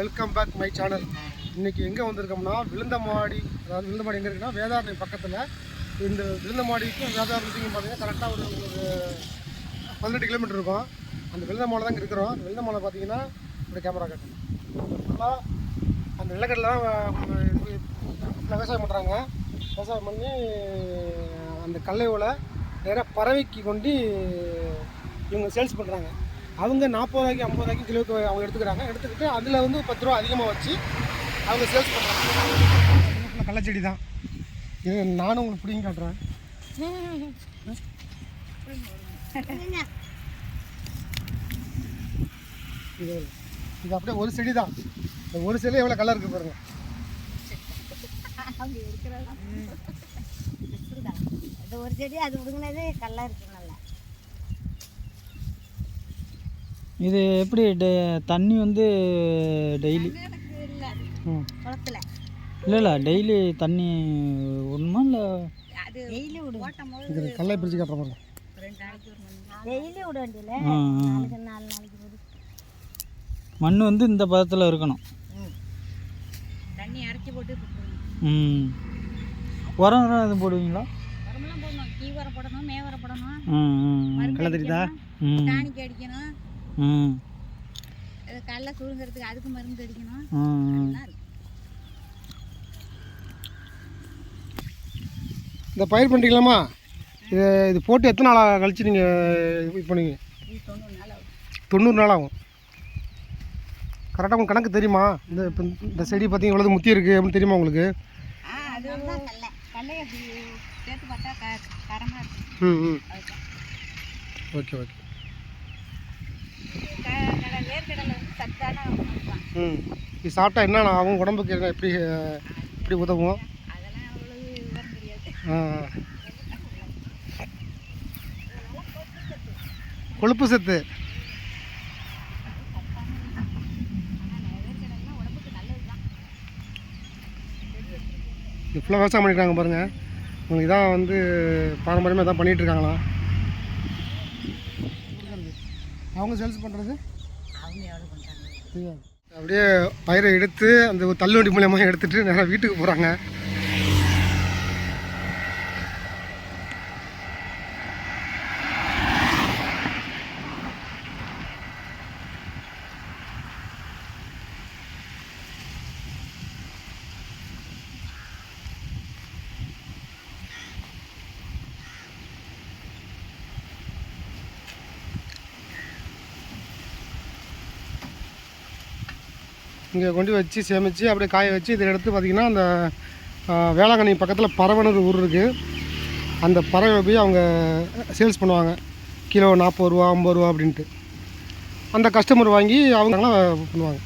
Welcome back my channel இன்றைக்கி எங்கே வந்திருக்கோம்னா விழுந்தமாடி அதாவது விழுந்தமாடி எங்கே இருக்குன்னா வேதாரணை பக்கத்தில். இந்த விழுந்தமாடிக்கும் வேதாரணத்துக்கும் பார்த்தீங்கன்னா கரெக்டாக ஒரு பதினெட்டு கிலோமீட்டர் இருக்கும். அந்த விழுந்தமாலை தான் இங்கே இருக்கிறோம். அந்த விழுந்தமாலை பார்த்தீங்கன்னா இப்படி கேமரா கட்டணும் ஃபுல்லாக அந்த நிலக்கடலை தான் விவசாயம் பண்ணுறாங்க விவசாயம் பண்ணி அந்த கடலையோல நேராக பறவைக்கு கொண்டு இவங்க சேல்ஸ் பண்ணுறாங்க அவங்க நாற்பது ரூபாய்க்கு ஐம்பது ரூபாய்க்கு கிலோவுக்கு அவங்க எடுத்துக்கிறாங்க. எடுத்துக்கிட்டு அதில் வந்து பத்து ரூபா அதிகமாக வச்சு அவங்க சேல்ஸ் பண்ணுறாங்க கள்ளச்செடி தான். இது நானும் உங்களுக்கு பிடிங்க காட்டுறேன். இது இது அப்படியே ஒரு செடி தான். இந்த ஒரு செடி எவ்வளோ கலர் இருக்கு பாருங்க. அது ஒரு செடி அது விடுங்கினது கல்லா இருக்கு நல்லா இது எப்படி டெ தண்ணி வந்து டெய்லி இல்லை. இல்லை டெய்லி தண்ணி ஒன்றுமா இல்லை? இது கல்லை பிரித்து காட்டுற டெய்லி விட வேண்டியல விடு. மண் வந்து இந்த பதத்தில் இருக்கணும். தண்ணி அரைச்சி போட்டு ம். உரம் உரம் எதுவும் போடுவீங்களா? உரமெல்லாம் போடணும். கீ உரம் போடணும் மே உரம் போடணும். ம் அடிக்கணும். ம். அது கடல சுருங்கிறதுக்கு அதுக்கு மருந்து அடிக்கணும். ம் ம். எல்லாம் இருக்கு இந்த பயிர் பண்ணுறீங்களாம்மா இது இது போட்டு எத்தனை நாளாக கழிச்சு நீங்கள் இது பண்ணுவீங்க? தொண்ணூறு நாள் ஆகும். நாள் கரெக்டாக உங்களுக்கு கணக்கு தெரியுமா? இந்த இப்போ இந்த செடி பார்த்தீங்க இவ்வளோ முத்தி இருக்குது அப்படின்னு தெரியுமா உங்களுக்கு? ம் ம். ஓகே ஓகே க- கடலை வேர்க்கடலை வந்து சத்தான உணவு தான் ம். இது சாப்பிட்டா என்ன ஆகும் உடம்புக்கு என்ன எப்படி எப்படி உதவும். கொழுப்பு சத்து. ஃபுல்லாக விவசாயம் பண்ணியிருக்காங்க பாருங்கள் உங்களுக்கு இதான் வந்து பாரம்பரியமாக இதான் பண்ணிகிட்டு இருக்காங்களா? அவங்க சேல்ஸ் பண்ணுறது அவங்க எவ்வளோ பண்ணுறாங்க அப்படியே பயிரை எடுத்து அந்த ஒரு தள்ளுவண்டி மூலியமாக எடுத்துகிட்டு நேராக வீட்டுக்கு போகிறாங்க இங்கே கொண்டு வச்சு சேமித்து அப்படியே காய வச்சு இதை எடுத்து பார்த்திங்கன்னா அந்த வேளாங்கண்ணி பக்கத்தில் பறவைன்னு ஊர் இருக்குது அந்த பறவை போய் அவங்க சேல்ஸ் பண்ணுவாங்க. கிலோ நாற்பது ரூபா ஐம்பது ரூபா அப்படின்ட்டு. அந்த கஸ்டமர் வாங்கி அவங்க பண்ணுவாங்க.